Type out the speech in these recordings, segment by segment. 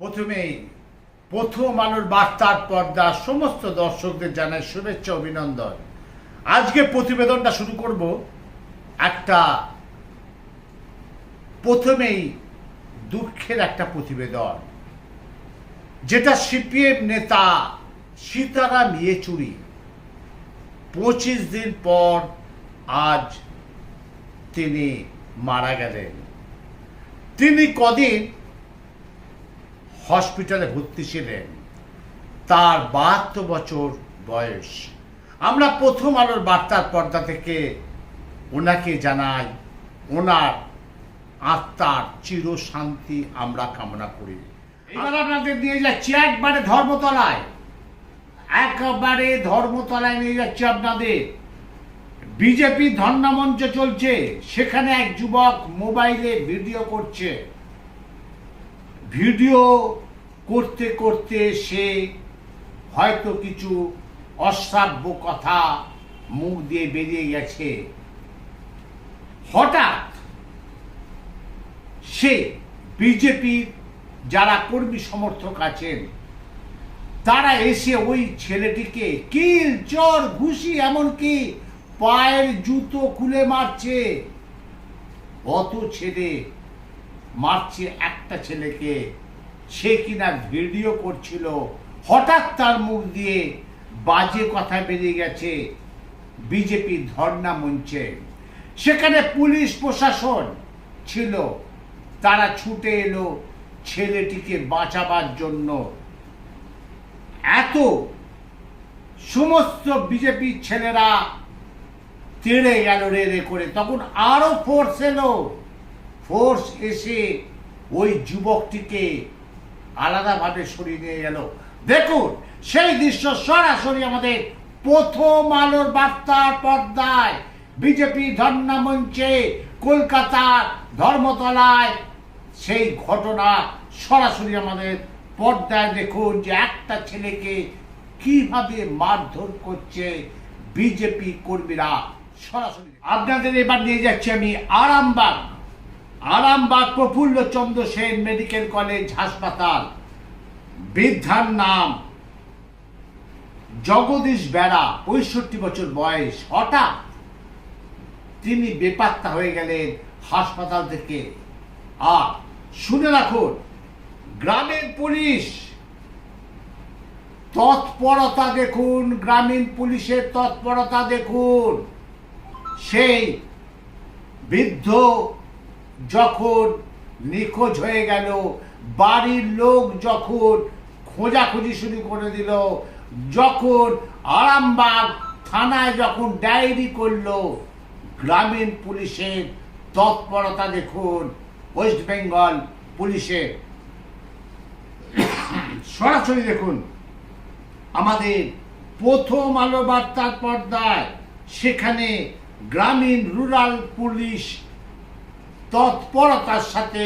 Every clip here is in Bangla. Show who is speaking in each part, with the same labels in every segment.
Speaker 1: প্রথমেই প্রথম আলোর বার্তার পর্দা সমস্ত দর্শকদের জানাই শুভেচ্ছা, অভিনন্দন। আজকে প্রতিবেদনটা শুরু করব একটা প্রথমেই দুঃখের একটা প্রতিবেদন, যেটা সিপিএম নেতা সীতারাম ইয়েচুরি পঁচিশ দিন পর আজ তিনি মারা গেলেন। তিনি কদিন হসপিটালে ভর্তি ছিলেন। তার বাহাত্তর বছর বয়স। আমরা প্রথম আলোর বার্তার পর্দা থেকে ওনাকে জানাই, ওনার আত্মার চির শান্তি আমরা কামনা করি। এবার আপনাদের নিয়ে যাচ্ছি একবারে ধর্মতলায়। একবারে ধর্মতলায় নিয়ে যাচ্ছি আপনাদের। বিজেপি ধর্ণা মঞ্চ চলছে, সেখানে এক যুবক মোবাইলে ভিডিও করছে। ভিডিও করতে করতে সে হয়তো কিছু অশ্রাব্য কথা মুখ দিয়ে বেরিয়ে গেছে। হঠাৎ সে বিজেপির যারা কর্মী সমর্থক আছেন, তারা এসে ওই ছেলেটিকে কিল, চর, ঘুষি, এমনকি পায়ের জুতো খুলে মারছে। অত ছেলে মারছে একটা ছেলেকে, সে কিনা ভিডিও করছিল, হঠাৎ তার মুখ দিয়ে বাজে কথা বেরিয়ে গেছে, বিজেপি ধর্ণা মঞ্চে। সেখানে পুলিশ প্রশাসন ছিল, তারা ছুটে এলো ছেলেটিকে বাঁচাবার জন্য। এত সমস্ত বিজেপি ছেলেরা তেড়ে গেল রে করে, তখন আরও ফোর্স এলো। ফোর্স এসে ওই যুবকটিকে আলাদাভাবে সরিয়ে নিয়ে গেল। দেখুন, সেই দৃশ্য সরাসরি আমাদের প্রথম আলোর বার্তার পর্দায়। বিজেপি ধর্ণা মঞ্চে কলকাতার ধর্মতলায় সেই ঘটনা সরাসরি আমাদের পর্দায় দেখুন যে একটা ছেলেকে কীভাবে মারধর করছে বিজেপি কর্মীরা। সরাসরি আপনাদের এবার নিয়ে যাচ্ছি আমি আরামবাগ। আরামবাগ প্রফুল্ল চন্দ্র সেন মেডিকেল কলেজ হাসপাতাল। বৃদ্ধার নাম জগদীশ বেড়া, পঁয়ষট্টি বছর বয়স। হঠাৎ তিনি বেপাত্তা হয়ে গেলেন হাসপাতাল থেকে। আর শুনে রাখুন গ্রামীণ পুলিশ তৎপরতা দেখুন, গ্রামীণ পুলিশের তৎপরতা দেখুন। সেই বৃদ্ধ যখন নিখোঁজ হয়ে গেল, বাড়ির লোক যখন খোঁজাখুঁজি শুরু করে দিল, যখন আরামবাগ থানায় যখন ডায়েরি করল, গ্রামীণ পুলিশের তৎপরতা দেখুন, ওয়েস্ট বেঙ্গল পুলিশের। সরাসরি দেখুন, আমাদের প্রথম আলো বার্তার পর্দায়, সেখানে গ্রামীণ রুরাল পুলিশ তৎপরতার সাথে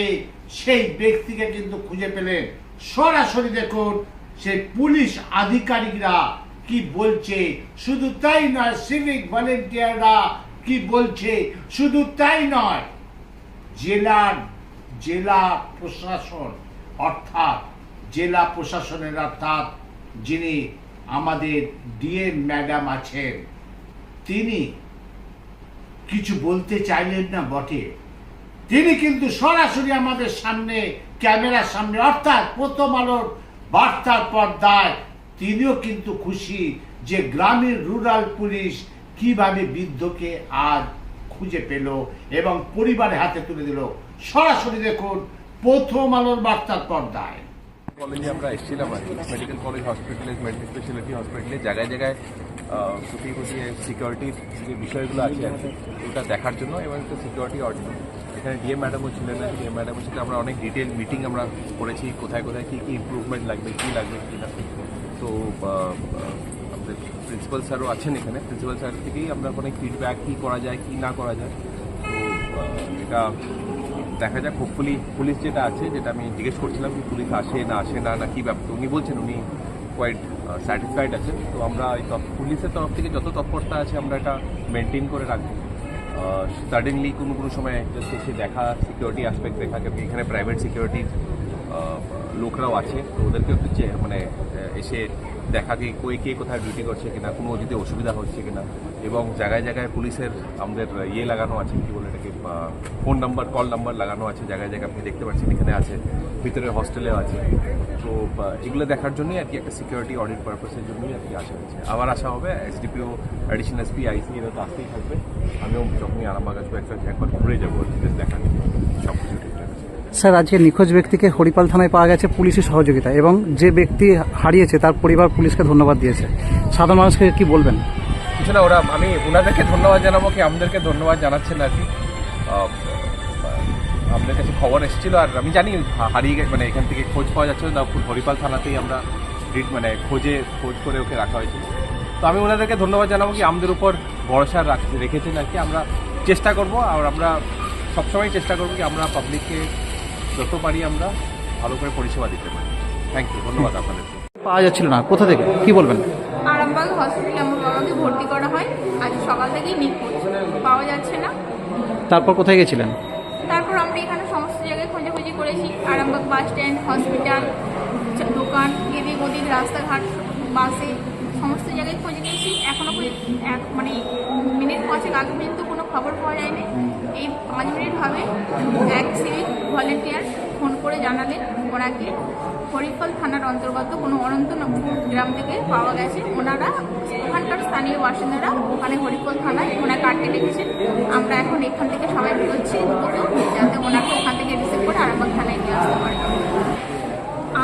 Speaker 1: সেই ব্যক্তিকে কিন্তু খুঁজে পেলেন সরাসরি দেখুন সেই পুলিশ আধিকারিকরা কি বলছে। শুধু তাই নয় সিভিক ভলেন্টিয়াররা কি বলছে? শুধু তাই নয়, জেলার জেলা প্রশাসন, অর্থাৎ জেলা প্রশাসনের অর্থাৎ যিনি আমাদের ডিএম ম্যাডাম আছেন, তিনি কিছু বলতে চাইলেন না বটে? তিনি কিন্তু সরাসরি আমাদের সামনে, ক্যামেরার সামনে, অর্থাৎ প্রথম আলোর বার্তার পর্দায় তিনিও কিন্তু খুশি যে গ্রামের রুরাল পুলিশ কীভাবে বৃদ্ধকে আজ খুঁজে পেল এবং পরিবারের হাতে তুলে দিল। সরাসরি দেখুন প্রথম আলোর বার্তার পর্দায়।
Speaker 2: কলেজে আমরা এসেছিলাম আর মেডিকেল কলেজ হসপিটালে মেডিকেল স্পেশালিটি হসপিটালে জায়গায় জায়গায় কোথায় কোথায় সিকিউরিটির যে বিষয়গুলো আছে ওটা দেখার জন্য এবং সিকিউরিটি অডিট এখানে ডিএম ম্যাডামও ছিলেন ডিএম ম্যাডামের সাথে আমরা অনেক ডিটেল মিটিং আমরা করেছি, কোথায় কোথায়, কী কী ইমপ্রুভমেন্ট লাগবে, কী লাগবে, কী না। তো আমাদের প্রিন্সিপাল স্যারও আছেন এখানে। প্রিন্সিপাল স্যার থেকেই আমরা অনেক ফিডব্যাক কী করা যায়, কী না করা যায়। তো এটা দেখা যাক হোপফুলি পুলিশ যেটা আছে, যেটা আমি জিজ্ঞেস করছিলাম কি পুলিশ আসে না আসে না না কী ব্যাপার উনি বলছেন, উনি কোয়াইট স্যাটিসফাইড আছেন। তো আমরা এই পুলিশের তরফ থেকে যত তৎপরতা আছে, আমরা এটা মেনটেন করে রাখব। সাডেনলি কোনো কোনো সময় জাস্ট এসে দেখা সিকিউরিটি অ্যাসপেক্ট দেখা কেন এখানে প্রাইভেট সিকিউরিটির লোকরাও আছে। তো ওদেরকে একটু মানে এসে দেখা কি কই, কে কোথায় ডিউটি করছে কিনা, কোনো যদি অসুবিধা হচ্ছে কিনা। এবং জায়গায় জায়গায় পুলিশের আমাদের ইয়ে লাগানো আছে, কি বলে এটাকে ফোন নাম্বার কল নাম্বার লাগানো আছে, জায়গায় জায়গায় আপনি দেখতে পাচ্ছেন, এখানে আছে, ভিতরে হস্টেলেও আছে। তো এগুলো দেখার জন্যই আর কি একটা সিকিউরিটি অডিট পারপাসের জন্যই আর কি আসা হয়েছে। আবার আসা হবে এসডিপিও অ্যাডিশনাল এসপি আইসি এরা তো আসতেই থাকবে। আমিও যখনই আরামবাগ আসব একটা একবার ঘুরে যাব, আর কি, দেখা সব কিছু
Speaker 3: স্যার, আজকে নিখোঁজ ব্যক্তিকে হরিপাল থানায় পাওয়া গেছে পুলিশের সহযোগিতা, এবং যে ব্যক্তি হারিয়েছে তার পরিবার পুলিশকে ধন্যবাদ দিয়েছে। সাধারণ মানুষকে কি বলবেন?
Speaker 2: কিছু না ওরা, আমি ওনাদেরকে ধন্যবাদ জানাব কি আমাদেরকে ধন্যবাদ জানাচ্ছেন আর কি। আপনাদের কাছে খবর এসেছিল আর আমি জানি হারিয়ে গেছে মানে এখান থেকে খোঁজ পাওয়া যাচ্ছে না হরিপাল থানাতেই আমরা ট্রিট মানে খোঁজে, খোঁজ করে ওকে রাখা হয়েছিল। তো আমি ওনাদেরকে ধন্যবাদ জানাব কি আমাদের উপর ভরসা রাখ- রেখেছেন আর কি। আমরা চেষ্টা করব আর আমরা সবসময় চেষ্টা করব কি আমরা পাবলিককে যত পারি আমরা ভালো করে পরিষেবা দিতে পারি। থ্যাংক ইউ ধন্যবাদ আপনাদেরকে।
Speaker 3: পাওয়া যাচ্ছিল না, কোথা থেকে? কি বলবেন?
Speaker 4: আরামবাগ হসপিটালে আমার বাবাকে ভর্তি করা হয়। আজ সকাল থেকেই নিখোঁজ। পাওয়া যাচ্ছে না।
Speaker 3: তারপর কোথায় গেছিলেন?
Speaker 4: তারপর আমরা এখানে সমস্ত জায়গায় খোঁজাখুঁজি করেছি। আরামবাগ বাস স্ট্যান্ড হসপিটাল দোকান এদিক ওদিক রাস্তাঘাট বাসে সমস্ত জায়গায় খোঁজ নিয়েছি। এখনও পর্যন্ত এক- মানে মিনিট পাঁচেক আগে পর্যন্ত কোনো খবর পাওয়া যায়নি। এই পাঁচ মিনিট হবে এক সিভিক ভলেন্টিয়ার ফোন করে জানালেন ওনাকে হরিফল থানার অন্তর্গত কোনো অনন্তনগর গ্রাম থেকে পাওয়া গেছে। ওনারা ওখানকার স্থানীয় বাসিন্দারা ওখানে হরিফল থানায় ওনাকে আটকে রেখেছেন আমরা এখন এখান থেকে সবাই বেরোচ্ছি। যাতে ওনাকে ওখান থেকে রিসিভ করে আরামবাগ থানায় নিয়ে আসতে পারে।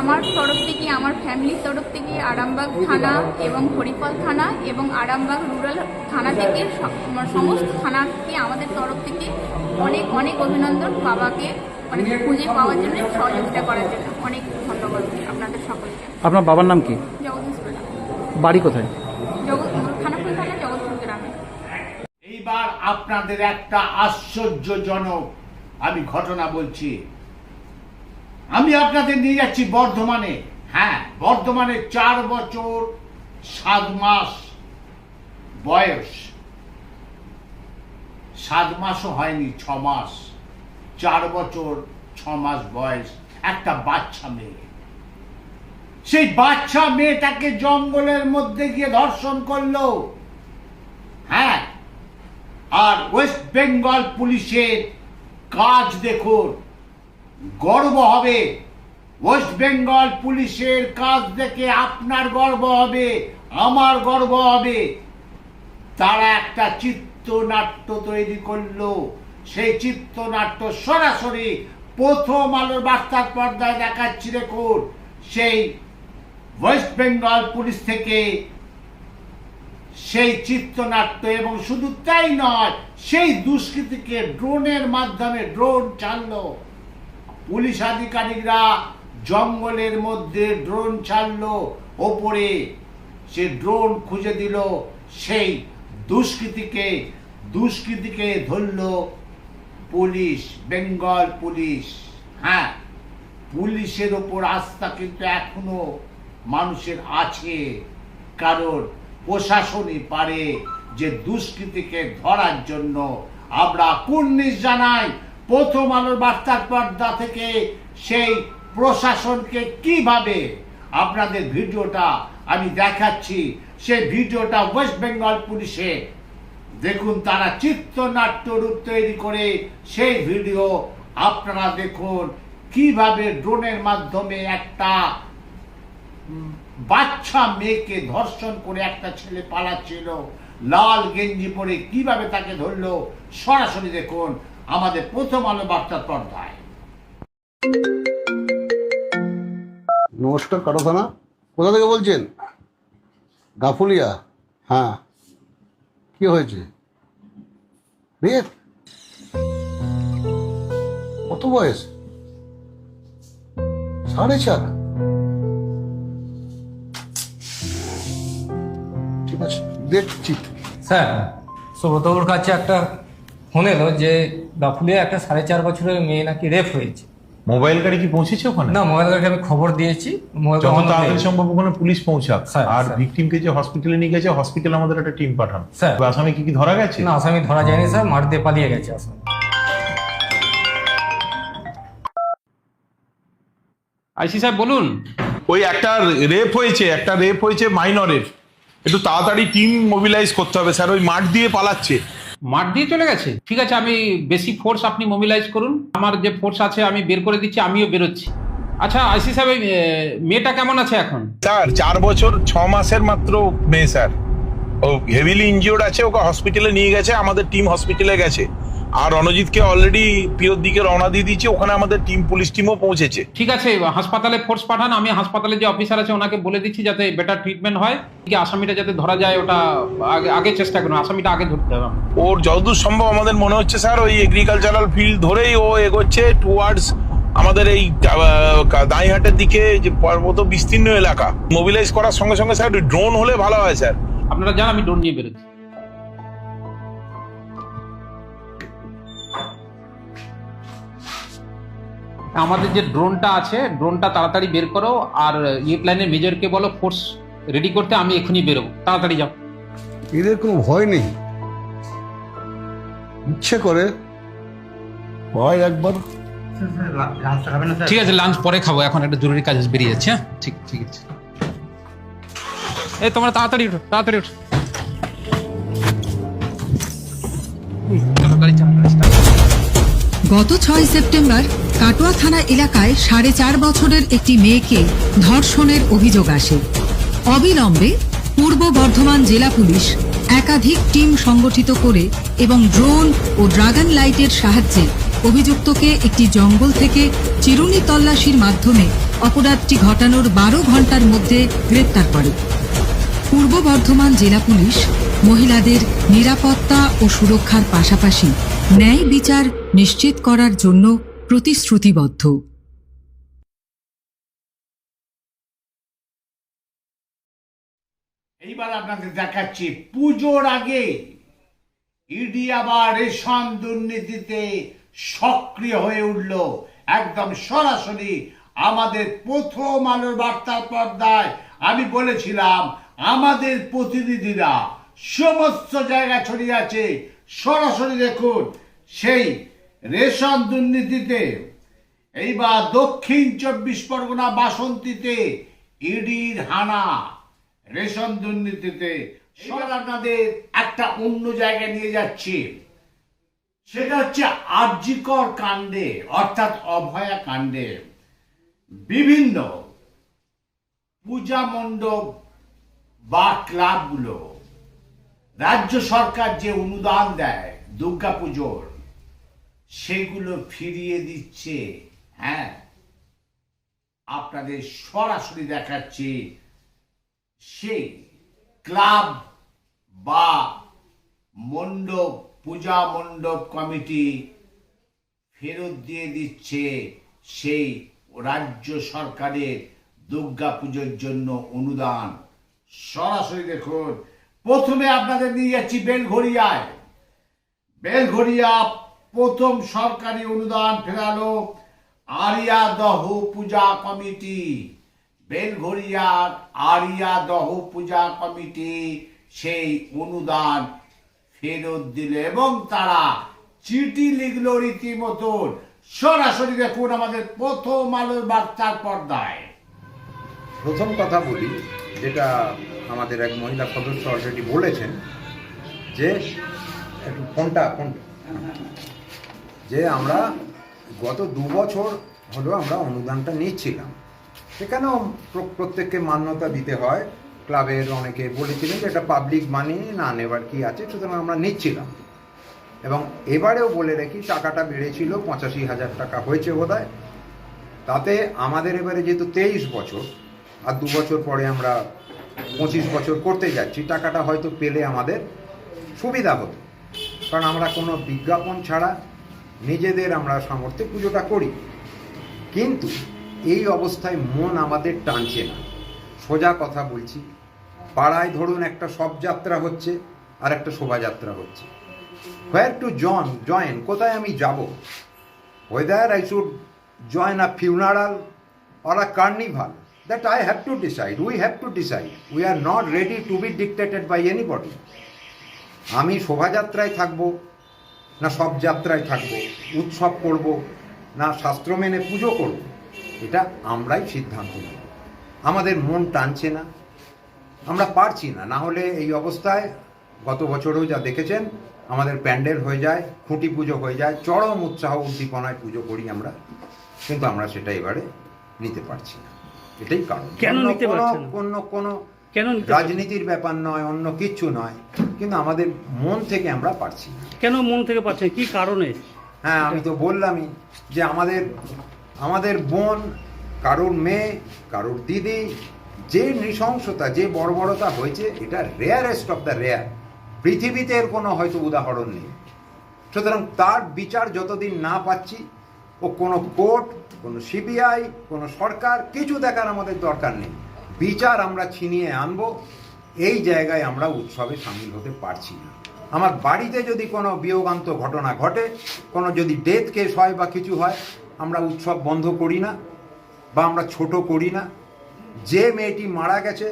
Speaker 4: আমার তরফ থেকে, আমার ফ্যামিলির তরফ থেকে আরামবাগ থানা এবং হরিফল থানা এবং আরামবাগ রুরাল থানা থেকে সমস্ত থানাকে আমাদের তরফ থেকে অনেক অনেক অভিনন্দন বাবাকে। অনেক খুঁজে পাওয়ার জন্য সহযোগিতা করার জন্য। অনেক ধন্যবাদ আপনাদের সকলকে।
Speaker 3: আপনার বাবার নাম কি?
Speaker 4: জগদীশ প্রধান
Speaker 3: বাড়ি কোথায়?
Speaker 4: জগৎ খানাকুল থানা জগৎপুর গ্রামে।
Speaker 1: এইবার আপনাদের একটা আশ্চর্যজনক আমি ঘটনা বলছি। আমি আপনাদের নিয়ে যাচ্ছি বর্ধমানে। হ্যাঁ বর্ধমানে চার বছর সাত মাস বয়স। সাত মাসও হয়নি ছ মাস। চার বছর, ছ মাস বয়স, একটা বাচ্চা মেয়ে। সেই বাচ্চা মেয়েটাকে জঙ্গলের মধ্যে গিয়ে ধর্ষণ করল। হ্যাঁ আর ওয়েস্ট বেঙ্গল পুলিশের কাজ দেখুন, গর্ব হবে। ওয়েস্ট বেঙ্গল পুলিশের কাজ দেখে আপনার গর্ব হবে, আমার গর্ব হবে। তারা একটা চিত্রনাট্য তৈরি করল। সেই চিত্রনাট্য সরাসরি প্রথম আলোর বার্তার পর্দায় দেখাচ্ছি দেখুন। সেই ওয়েস্ট বেঙ্গল পুলিশ থেকে সেই চিত্রনাট্য, এবং শুধু তাই নয়, সেই দুষ্কৃতিকে ড্রোনের মাধ্যমে ড্রোন চাললো পুলিশ আধিকারিকরা জঙ্গলের মধ্যে ড্রোন ছাড়লো, ওপরে সে ড্রোন খুঁজে দিল, সেই দুষ্কৃতিকে দুষ্কৃতিকে ধরলো পুলিশ, বেঙ্গল পুলিশ হ্যাঁ পুলিশের ওপর আস্থা কিন্তু এখনও মানুষের আছে। কারণ প্রশাসনই পারে যে দুষ্কৃতিকে ধরার জন্য। আমরা কুর্নিশ জানাই, প্রথম আলোর বার্তার পর্দা থেকে সেই প্রশাসনকে কীভাবে আপনাদের ভিডিওটা আমি দেখাচ্ছি। সেই ভিডিওটা ওয়েস্ট বেঙ্গল পুলিশে দেখুন তারা চিত্রনাট্য রূপ তৈরি করে সেই ভিডিও। আপনারা দেখুন কীভাবে ড্রোনের মাধ্যমে একটা বাচ্চা মেয়েকে ধর্ষণ করে একটা ছেলে পালাচ্ছিল। লাল গেঞ্জি পরে কীভাবে তাকে ধরলো? সরাসরি দেখুন আমাদের প্রথম আলো বার্তার পর্দায়।
Speaker 5: নমস্কার কাটো থানা? কোথা থেকে বলছেন? গাফুলিয়া। হ্যাঁ। কি হয়েছে? রেপ কত বয়স? সাড়ে চার। ঠিক আছে, দেখছি।
Speaker 6: স্যার, সুব্রতবাবুর কাছে একটা ফোন এলো যে গাফুলিয়া একটা সাড়ে চার বছরের মেয়ে নাকি রেপ হয়েছে।
Speaker 7: মোবাইল গাড়ি কি পৌঁছেছে ওখানে?
Speaker 6: না মোবাইল গাড়িকে আমি খবর দিয়েছি।
Speaker 7: যত
Speaker 6: গাড়ি
Speaker 7: তাড়াতাড়ি সম্ভব ওখানে পুলিশ পৌঁছাক।
Speaker 6: স্যার,
Speaker 7: আর
Speaker 6: স্যার।
Speaker 7: ভিকটিমকে যে হসপিটালে নিয়ে গেছে হসপিটাল আমাদের একটা টিম পাঠান।
Speaker 6: স্যার।
Speaker 7: আসামি কি কি ধরা গেছে?
Speaker 6: না আসামি ধরা যায়নি স্যার। মার দিয়ে পালিয়ে গেছে আসামি।
Speaker 8: আইসি সাহেব বলুন।
Speaker 7: ওই একটা রেপ হয়েছে একটা রেপ হয়েছে মাইনরের একটু তাড়াতাড়ি টিম মোবিলাইজ করতে হবে স্যার। ওই মাঠ দিয়ে পালাচ্ছে।
Speaker 8: মাঠ দিয়ে চলে গেছে? ঠিক আছে, আমি বেশি ফোর্স আপনি মোবিলাইজ করুন। আমার যে ফোর্স আছে, আমি বের করে দিচ্ছি, আমিও বেরোচ্ছি। আচ্ছা আইসি সাহেব মেয়েটা কেমন আছে এখন?
Speaker 7: স্যার, চার বছর, ছ মাসের মাত্র মেয়ে, স্যার। ও হেভিলি ইনজিওর্ড আছে ওকে হসপিটালে নিয়ে গেছে আমাদের টিম হসপিটালে গেছে। আর রণজিৎকে অলরেডি পিওর দিকে রওনা দিয়ে দিয়েছে ওখানে আমাদের টিম পুলিশ টিমও পৌঁছেছে।
Speaker 8: ঠিক আছে হাসপাতালে ফোর্স পাঠান আমি হাসপাতালে যে অফিসার আছে ওনাকে বলে দিচ্ছি যাতে বেটার ট্রিটমেন্ট হয় কি আসামিটা যাতে ধরা যায় ওটা আগে আগে চেষ্টা করুন আসামিটা আগে ধরতে হবে
Speaker 7: ওর যতদূর সম্ভব আমাদের মনে হচ্ছে স্যার ওই এগ্রিকালচারাল ফিল্ড ধরেই ও এগোচ্ছে টুয়ার্ডস আমাদের এই দাঁইহাটের দিকে যে পর্বত বিস্তীর্ণ এলাকা। মোবিলাইজ করার সঙ্গে সঙ্গে স্যার ড্রোন হলে ভালো হয় স্যার।
Speaker 8: আপনারা যান আমি ডোন নিয়ে বেরোচ্ছি। আমাদের যে ড্রোনটা আছে ড্রোনটা তাড়াতাড়ি বের করো আর ইয়ে প্ল্যানের মেজরকে বলো ফোর্স রেডি করতে আমি এখনই বেরোবো। তাড়াতাড়ি যাও।
Speaker 5: এদের কোনো ভয় নেই। ইচ্ছে করে ভয় একবার।
Speaker 8: ঠিক আছে লাঞ্চ পরে খাব এখন একটা জরুরি কাজ বেরিয়ে যাচ্ছে হ্যাঁ? ঠিক ঠিক আছে। এই তাড়াতাড়ি উঠো তাড়াতাড়ি উঠো।
Speaker 9: গত ছয় সেপ্টেম্বর কাটোয়া থানা এলাকায় সাড়ে চার বছরের একটি মেয়েকে ধর্ষণের অভিযোগ আসে অবিলম্বে পূর্ব বর্ধমান জেলা পুলিশ একাধিক টিম সংগঠিত করে এবং ড্রোন ও ড্রাগন লাইটের সাহায্যে অভিযুক্তকে একটি জঙ্গল থেকে চিরুনি তল্লাশির মাধ্যমে অপরাধটি ঘটানোর বারো ঘণ্টার মধ্যে গ্রেপ্তার করে পূর্ব বর্ধমান জেলা পুলিশ মহিলাদের নিরাপত্তা ও সুরক্ষার পাশাপাশি ন্যায় বিচার নিশ্চিত করার জন্য প্রতিশ্রুতিবদ্ধ।
Speaker 1: এইবার আপনাদের দেখাচ্ছি, পুজোর আগে ইডি আবার রেশন দুর্নীতিতে সক্রিয় হয়ে উঠল। একদম সরাসরি আমাদের প্রথম আলোর বার্তার পর্দায় আমি বলেছিলাম আমাদের প্রতিনিধিরা সমস্ত জায়গা ছড়িয়ে আছে। সরাসরি দেখুন, সেই রেশন দুর্নীতিতে, এইবার দক্ষিণ চব্বিশ পরগনা বাসন্তীতে ইডির হানা। রেশন দুর্নীতিতে এবার আপনাদের একটা অন্য জায়গায় নিয়ে যাচ্ছি। সেটা হচ্ছে আর্যিকর কাণ্ডে, অর্থাৎ অভয়া কাণ্ডে। বিভিন্ন পূজা মণ্ডপ বা ক্লাবগুলো। রাজ্য সরকার যে অনুদান দেয়, দুর্গা পুজোর, সেগুলো ফিরিয়ে দিচ্ছে হ্যাঁ? আপনাদের সরাসরি দেখাচ্ছি সেই ক্লাব বা মণ্ডপ, পূজা মণ্ডপ কমিটি ফেরত দিয়ে দিচ্ছে সেই রাজ্য সরকারের দুর্গা পুজোর জন্য অনুদান। সরাসরি দেখুন। প্রথমে আপনাদের নিয়ে যাচ্ছি বেলঘড়িয়ায়। বেলঘড়িয়া প্রথম সরকারি অনুদান ফেরালো আরিয়া দহ পূজা কমিটি। বেলঘড়িয়ার আরিয়া দহ পূজা কমিটি সেই অনুদান ফেরত দিল এবং তারা চিঠি লিখল রীতিমতন। সরাসরি দেখুন আমাদের প্রথম আলোর বার্তার পর্দায়।
Speaker 10: প্রথম কথা বলি, যেটা আমাদের এক মহিলা সদস্য অলরেডি বলেছেন, যে একটু ফোনটা ফোনটা। যে আমরা গত দু বছর হলো আমরা অনুদানটা নিচ্ছিলাম। সেখানেও প্রত্যেককে মান্যতা দিতে হয়। ক্লাবের অনেকে বলেছিলেন যে এটা পাবলিক মানি না নেবার কি আছে, সুতরাং আমরা নিচ্ছিলাম। এবং এবারেও বলে রেখি, টাকাটা বেড়েছিল, পঁচাশি হাজার টাকা হয়েছে বোধহয়। তাতে আমাদের এবারে যেহেতু তেইশ বছর আর দু বছর পরে আমরা পঁচিশ বছর করতে যাচ্ছি টাকাটা হয়তো পেলে আমাদের সুবিধা হতো। কারণ আমরা কোনো বিজ্ঞাপন ছাড়া নিজেদের আমরা সামর্থ্যে পুজোটা করি। কিন্তু এই অবস্থায় মন আমাদের টানছে না। সোজা কথা বলছি পাড়ায় ধরুন একটা শবযাত্রা হচ্ছে আর একটা শোভাযাত্রা হচ্ছে। হোয়ার টু জন জয়েন কোথায় আমি যাব? Whether I should join a funeral or a carnival, that I have to decide. We have to decide. We are not ready to be dictated by anybody. আমি শোভাযাত্রায় থাকব, না সব যাত্রায় থাকব, উৎসব করব, না শাস্ত্র মেনে পুজো করব, এটা আমরাই সিদ্ধান্ত নেব আমাদের মন টানছে না, আমরা পারছি না না হলে এই অবস্থায় গত বছরও যা দেখেছেন, আমাদের প্যান্ডেল হয়ে যায়, খুঁটি পুজো হয়ে যায়, চরম উৎসাহ উদ্দীপনায় পুজো করি আমরা, কিন্তু আমরা সেটা এবারে নিতে পারছি না এটাই কারণ।
Speaker 3: কেন নিতে
Speaker 10: কোনো-
Speaker 3: পারছেন?
Speaker 10: অন্য কোনো
Speaker 3: কেন
Speaker 10: রাজনীতির ব্যাপার নয় অন্য কিচ্ছু নয়। কিন্তু আমাদের মন থেকে আমরা পারছি
Speaker 3: কেন মন থেকে পাচ্ছেন কি কারণে?
Speaker 10: হ্যাঁ আমি তো বললামই যে আমাদের আমাদের বোন কারোর মেয়ে কারোর দিদি যে নৃশংসতা যে বর্বরতা হয়েছে এটা রেয়ারেস্ট অফ দ্য রেয়ার পৃথিবীতে এর কোনো হয়তো উদাহরণ নেই। সুতরাং তার বিচার যতদিন না পাচ্ছি ও কোনো কোর্ট, কোনো সিবিআই, কোনো সরকার, কিছু দেখার আমাদের দরকার নেই। বিচার আমরা ছিনিয়ে আনব, এই জায়গায় আমরা উৎসবে সামিল হতে পারছি না। আমার বাড়িতে যদি কোনো বিয়োগান্ত ঘটনা ঘটে, কোনো যদি ডেথ কেস হয় বা কিছু হয়, আমরা উৎসব বন্ধ করি না বা আমরা ছোট করি না। যে মেয়েটি মারা গেছে,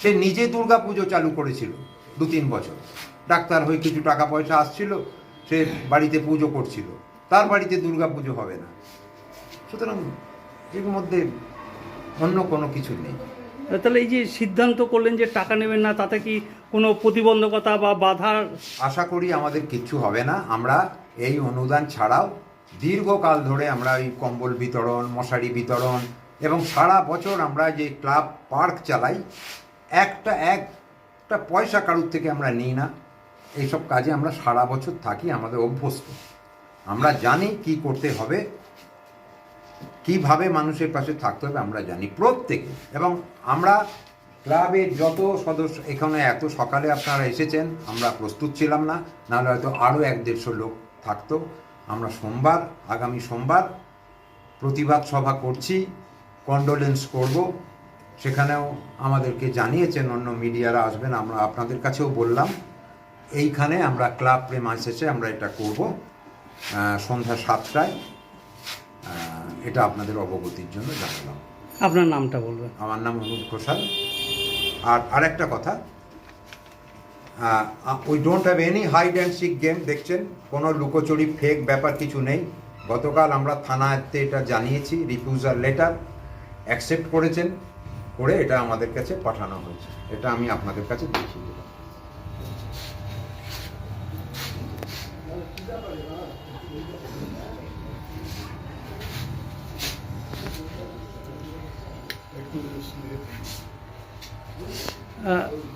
Speaker 10: সে নিজে দুর্গা পুজো চালু করেছিল দু তিন বছর। ডাক্তার হয়ে কিছু টাকা পয়সা আসছিল, সে বাড়িতে পুজো করছিল। তার বাড়িতে দুর্গা পুজো হবে না। সুতরাং এর মধ্যে অন্য কোনো কিছু নেই।
Speaker 3: তাহলে এই যে সিদ্ধান্ত করলেন যে টাকা নেবেন না তাতে কি কোনো প্রতিবন্ধকতা বা বাধা?
Speaker 10: আশা করি আমাদের কিচ্ছু হবে না। আমরা এই অনুদান ছাড়াও দীর্ঘকাল ধরে আমরা এই কম্বল বিতরণ মশারি বিতরণ এবং সারা বছর আমরা যে ক্লাব পার্ক চালাই একটা একটা পয়সা কারুর থেকে আমরা নিই না। এইসব কাজে আমরা সারা বছর থাকি আমাদের অভ্যস্ত। আমরা জানি কি করতে হবে, কীভাবে মানুষের পাশে থাকতে হবে আমরা জানি প্রত্যেকে। এবং আমরা ক্লাবের যত সদস্য, এখানে এত সকালে আপনারা এসেছেন, আমরা প্রস্তুত ছিলাম না, নাহলে হয়তো আরও এক দেড়শো লোক থাকতো। আমরা সোমবার, আগামী সোমবার প্রতিবাদ সভা করছি কন্ডোলেন্স করব। সেখানেও আমাদেরকে জানিয়েছেন, অন্য মিডিয়ারা আসবেন, আমরা আপনাদের কাছেও বললাম, এইখানে আমরা ক্লাব প্রেমাইসেসে আমরা এটা করব। সন্ধ্যা সাতটায় এটা আপনাদের অবগতির জন্য জানালাম।
Speaker 3: আপনার নামটা বলবেন।
Speaker 10: আমার নাম অনুপ ঘোষাল। আর আরেকটা কথা we don't have any hide and seek game দেখছেন? কোনো লুকোচুরি ফেক ব্যাপার কিছু নেই। গতকাল আমরা থানাতে এটা জানিয়েছি রিফিউজাল লেটার অ্যাকসেপ্ট করেছেন করে এটা আমাদের কাছে পাঠানো হয়েছে। এটা আমি আপনাদের কাছে দেখিয়ে দিলাম।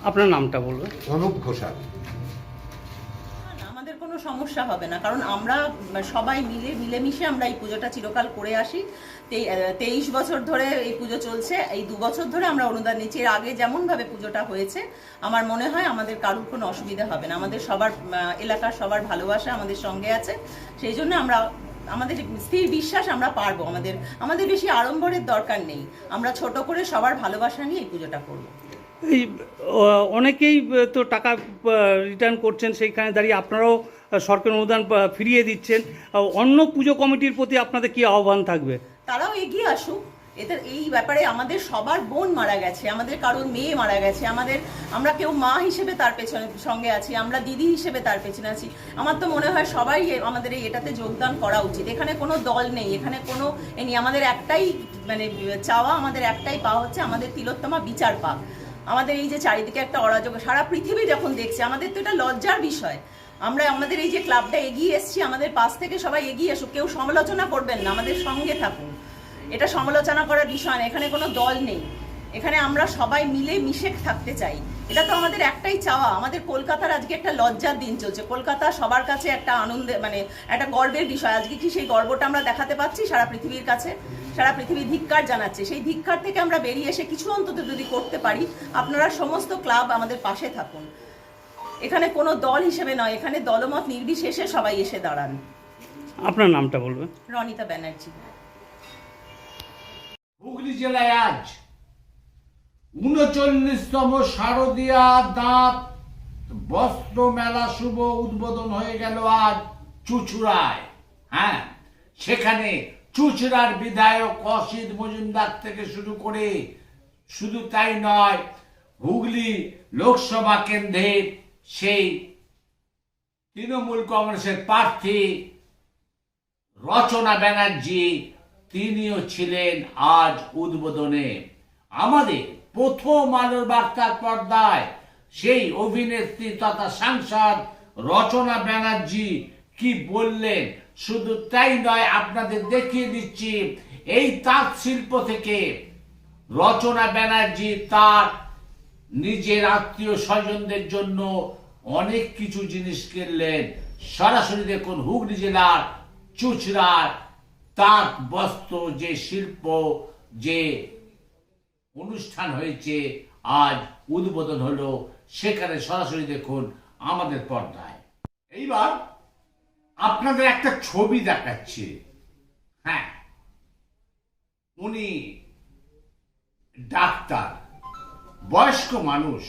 Speaker 3: আপনার নামটা বলবেন
Speaker 10: অনুপ ঘোষাল।
Speaker 11: আমাদের কোনো সমস্যা হবে না কারণ আমরা সবাই মিলে মিলেমিশে আমরা এই পুজোটা চিরকাল করে আসি। তেইশ বছর ধরে এই পুজো চলছে এই দু বছর ধরে আমরা অনুদান নিচ্ছি। এর আগে যেমনভাবে পুজোটা হয়েছে আমার মনে হয় আমাদের কারুর কোনো অসুবিধা হবে না। আমাদের সবার এলাকার সবার ভালোবাসা আমাদের সঙ্গে আছে। সেই জন্য আমরা আমাদের স্থির বিশ্বাস আমরা পারব। আমাদের আমাদের বেশি আড়ম্বরের দরকার নেই। আমরা ছোট করে সবার ভালোবাসা নিয়ে এই পুজোটা করব।
Speaker 3: এই অনেকেই তো টাকা রিটার্ন করছেন সেইখানে দাঁড়িয়ে আপনারাও সরকার অনুদান ফিরিয়ে দিচ্ছেন। অন্য পুজো কমিটির প্রতি আপনাদের কি আহ্বান থাকবে?
Speaker 11: তারাও এগিয়ে আসুক। এতে এই ব্যাপারে আমাদের সবার বোন মারা গেছে, আমাদের কারোর মেয়ে মারা গেছে, আমাদের, আমরা কেউ মা হিসেবে তার পেছনে, সঙ্গে আছি, আমরা দিদি হিসেবে তার পেছনে আছি। আমার তো মনে হয় সবাই আমাদের এই এটাতে যোগদান করা উচিত। এখানে কোনো দল নেই, এখানে কোনো এ নেই আমাদের একটাই মানে চাওয়া, আমাদের একটাই পাওয়া হচ্ছে আমাদের তিলোত্তমা বিচার পাক। আমাদের এই যে চারিদিকে একটা অরাজক, সারা পৃথিবী যখন দেখছে, আমাদের তো এটা লজ্জার বিষয়। আমরা আমাদের এই যে ক্লাবটা এগিয়ে এসছি, আমাদের পাশ থেকে সবাই এগিয়ে আসুক, কেউ সমালোচনা করবেন না, আমাদের সঙ্গে থাকুন। এটা সমালোচনা করার বিষয় না, এখানে কোনো দল নেই। এখানে আমরা সবাই মিলে মিশে থাকতে চাই। এটা তো আমাদের একটাই চাওয়া। আমাদের কলকাতার আজকে একটা লজ্জার দিন চলছে। কলকাতা সবার কাছে একটা আনন্দে মানে একটা গর্বের বিষয়। আজকে কি সেই গর্বটা আমরা দেখাতে পাচ্ছি সারা পৃথিবীর কাছে? সারা পৃথিবী ধিক্কার জানাচ্ছে। সেই ধিক্কার থেকে আমরা বেরিয়ে এসে কিছু অন্তত যদি করতে পারি আপনারা সমস্ত ক্লাব আমাদের পাশে থাকুন। এখানে কোনো দল হিসেবে নয় এখানে দলমত নির্বিশেষে সবাই এসে দাঁড়ান।
Speaker 3: আপনার নামটা বলবেন?
Speaker 11: রনিতা ব্যানার্জি।
Speaker 1: হুগলি জেলায় আজ উনচল্লিশতম শারদীয়া দাঁত বস্ত্র মেলা শুভ উদ্বোধন হয়ে গেল আজ চুচুড়ায়। হ্যাঁ সেখানে চুচুড়ার বিধায়ক অসিত মজুমদার থেকে শুরু করে শুধু তাই নয়, হুগলি লোকসভা কেন্দ্রের সেই তৃণমূল কংগ্রেসের প্রার্থী রচনা ব্যানার্জি তিনিও ছিলেন আজ উদ্বোধনে। আমাদের প্রথম আলোর বার্তার পর্দায়, সেই অভিনেত্রী তথা সাংসদ রচনা ব্যানার্জি কি বললেন? শুধু তাই নয়, আপনাদের দেখিয়ে দিচ্ছি, এই তাঁত শিল্প থেকে রচনা ব্যানার্জি তার নিজের আত্মীয় স্বজনদের জন্য অনেক কিছু জিনিস কিনলেন। সরাসরি দেখুন, হুগলি জেলার চুচড়ার তাঁত বস্ত্র যে শিল্প, যে অনুষ্ঠান হয়েছে, আজ উদ্বোধন হলো। সেখানে সরাসরি দেখুন আমাদের পর্দায়। এইবার আপনাদের একটা ছবি দেখাচ্ছি। হ্যাঁ উনি ডাক্তার, বয়স্ক মানুষ।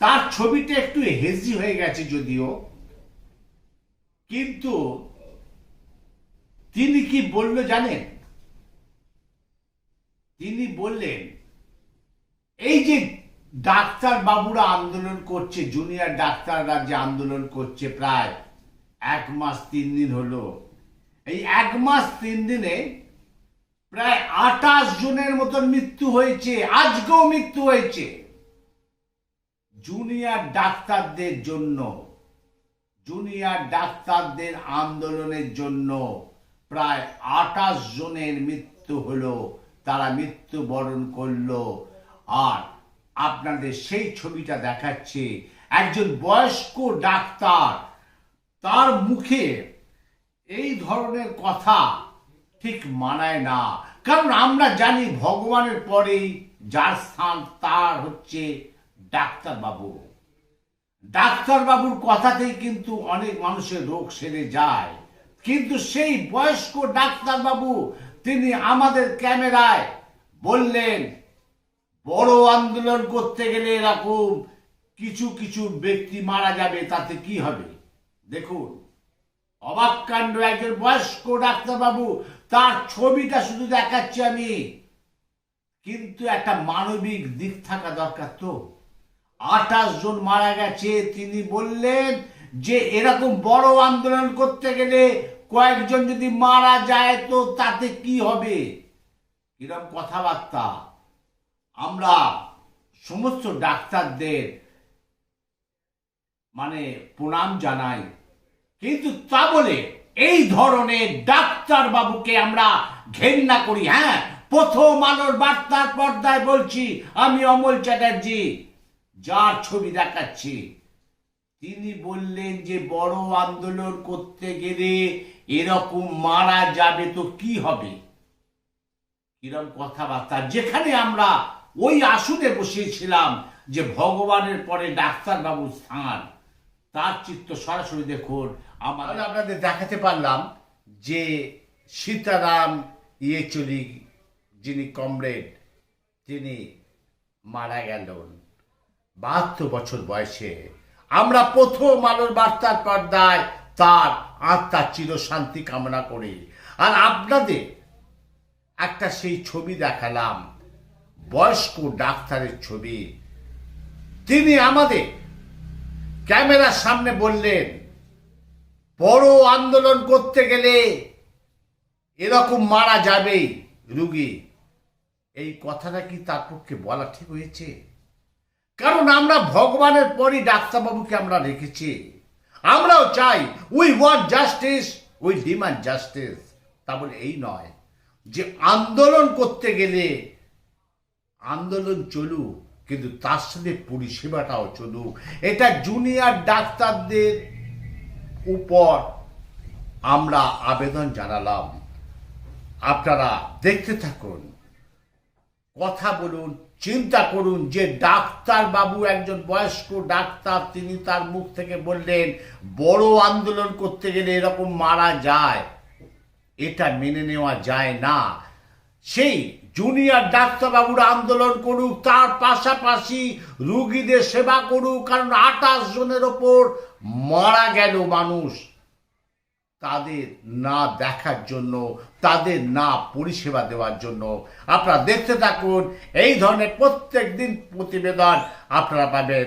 Speaker 1: তার ছবিটা একটু হেজি হয়ে গেছে যদিও, কিন্তু তিনি কি বলল জানেন? তিনি বললেন, এই যে ডাক্তার বাবুরা আন্দোলন করছে, জুনিয়র ডাক্তাররা যে আন্দোলন করছে প্রায় এক মাস তিন দিন হলো, এই এক মাস তিন দিনে প্রায় আঠাশ জনের মতন মৃত্যু হয়েছে, আজকেও মৃত্যু হয়েছে। জুনিয়র ডাক্তারদের জন্য, জুনিয়র ডাক্তারদের আন্দোলনের জন্য প্রায় আঠাশ জনের মৃত্যু হলো তারা মৃত্যুবরণ করল। আর আপনাদের সেই ছবিটা দেখাচ্ছে একজন বয়স্ক ডাক্তার। তার মুখে এই ধরনের কথা ঠিক মানায় না। কারণ আমরা জানি ভগবানের পরেই যার স্থান তার হচ্ছে ডাক্তারবাবু। ডাক্তারবাবুর কথাতেই কিন্তু অনেক মানুষের রোগ সেরে যায়। কিন্তু সেই বয়স্ক ডাক্তারবাবু তিনি আমাদের ক্যামেরায় বললেন, বড় আন্দোলন করতে গেলে এরকম কিছু কিছু ব্যক্তি মারা যাবে, তাতে কি হবে? দেখুন, অবাক কাণ্ড, একজন বয়স্ক ডাক্তারবাবু, তার ছবিটা শুধু দেখাচ্ছি আমি। কিন্তু একটা মানবিক দিক থাকা দরকার তো। আঠাশ জন মারা গেছে, তিনি বললেন যে এরকম বড় আন্দোলন করতে গেলে কয়েকজন যদি মারা যায় তো তাতে কি হবে? এরকম কথাবার্তা? আমরা সমস্ত ডাক্তারদের মানে প্রণাম জানাই। কিন্তু তা বলে এই ধরনের ডাক্তার বাবুকে আমরা ঘেন্না করি হ্যাঁ? প্রথম আলোর বার্তার পর্দায় বলছি, আমি অমল চ্যাটার্জি, যার ছবি দেখাচ্ছি। তিনি বললেন যে বড় আন্দোলন করতে গেলে এরকম মারা যাবে তো কি হবে? কিরম কথাবার্তা? যেখানে আমরা ওই আসনে বসিয়েছিলাম যে ভগবানের পরে ডাক্তারবাবুর স্থান, তার চিত্র সরাসরি দেখুন, আমার আপনাদের দেখাতে পারলাম যে সীতারাম ইয়েচুরি যিনি কমরেড, তিনি মারা গেলেন বাহাত্তর বছর বয়সে। আমরা প্রথম আলোর বার্তার পর্দায় তার আত্মার চিরশান্তি কামনা করে। আর আপনাদের একটা সেই ছবি দেখালাম, বয়স্ক ডাক্তারের ছবি। তিনি আমাদের ক্যামেরার সামনে বললেন, বড় আন্দোলন করতে গেলে এরকম মারা যাবেই রুগী। এই কথাটা কি তার পক্ষে বলা ঠিক হয়েছে? কারণ আমরা ভগবানের পরই ডাক্তারবাবুকে আমরা রেখেছি। আমরাও চাই we want justice we demand justice তা বলে এই নয় যে আন্দোলন করতে গেলে আন্দোলন চলুক, কিন্তু তার সাথে পরিষেবাটাও চলুক। এটা জুনিয়র ডাক্তারদের উপর আমরা আবেদন জানালাম। আপনারা দেখতে থাকুন, কথা বলুন চিন্তা করুন যে ডাক্তার বাবু একজন বয়স্ক ডাক্তার, তিনি তার মুখ থেকে বললেন, বড় আন্দোলন করতে গেলে এরকম মারা যায়। এটা মেনে নেওয়া যায় না। সেই জুনিয়র ডাক্তারবাবুরা আন্দোলন করুক, তার পাশাপাশি রুগীদের সেবা করুক, কারণ আঠাশ জনের ওপর মারা গেল মানুষ। তাদের না দেখার জন্য তাদের না পরিষেবা দেওয়ার জন্য। আপনারা দেখতে থাকুন, এই ধরনের প্রত্যেক দিন প্রতিবেদন আপনারা পাবেন।